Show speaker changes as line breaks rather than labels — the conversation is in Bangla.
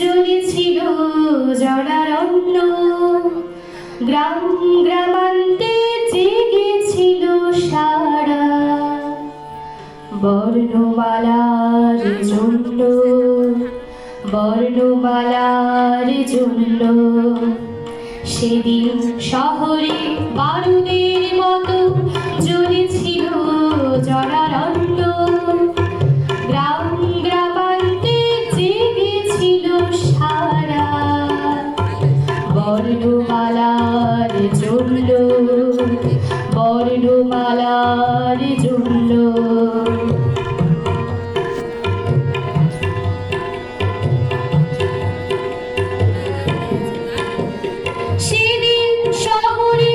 জ্বলেছিল জরারণ্য গ্রাম গ্রামান্তে জেগেছিল সারা। বর্ণমালার জন্য বর্ণমালার জন্য। সেদিন শহরে বারুদের মতো জ্বলেছিল জরারণ্য বর্ণমালার জন্য বর্ণমালার জন্য সেদিন শহরে